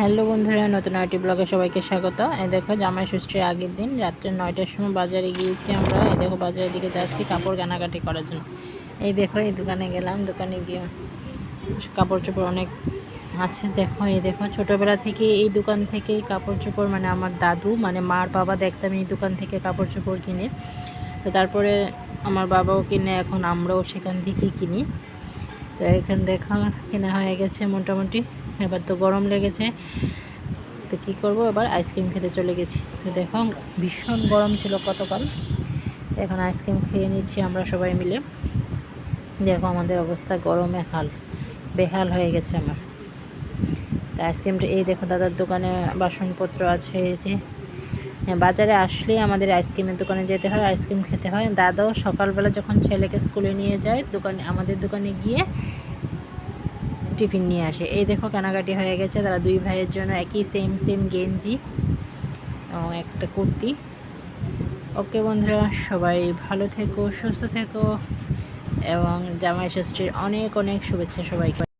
Hello বন্ধুরা, নতুন IT ব্লগে সবাইকে স্বাগত। এই দেখো জামাই ষষ্ঠীর আগের দিন রাত্রে নয়টার সময় বাজারে গিয়েছি আমরা। এই দেখো, বাজারের দিকে যাচ্ছি কাপড় কেনাকাটি করার জন্য। এই দেখো, এই দোকানে গেলাম, দোকানে গিয়ে কাপড় চোপড় অনেক আছে। দেখো, এই দেখো, ছোটোবেলা থেকে এই দোকান থেকে কাপড় চোপড় মানে আমার দাদু মানে মার বাবা দেখতাম এই দোকান থেকে কাপড় চোপড় কিনে। তো তারপরে আমার বাবাও কিনে, এখন আমরাও সেখান থেকেই কিনি। তো এখানে দেখা কেনা হয়ে গেছে মোটামুটি। এবার তো গরম লেগেছে। তো কী করব এবার? আইসক্রিম খেতে চলে গেছি। তো দেখো ভীষণ গরম ছিল গতকাল। এখন আইসক্রিম খেয়ে নিচ্ছি আমরা সবাই মিলে। দেখো আমাদের অবস্থা গরমে হাল বেহাল হয়ে গেছে আমার। তো আইসক্রিমটা এই দেখো দাদার দোকানে বাসনপত্র আছে এই যে। হ্যাঁ, বাজারে আসলেই আমাদের আইসক্রিমের দোকানে যেতে হয় আইসক্রিম খেতে হয়। দাদাও সকালবেলা যখন ছেলেকে স্কুলে নিয়ে যায় দোকানে আমাদের দোকানে গিয়ে টিফিন নিয়ে আসে। এই দেখো কেনাকাটি হয়ে গেছে, তারা দুই ভাইয়ের জন্য একই সেম সেম গেঞ্জি এবং একটা কুর্তি। ওকে বন্ধুরা, সবাই ভালো থেকো, সুস্থ থেকো এবং জামাই ষষ্ঠীর অনেক অনেক শুভেচ্ছা সবাইকে।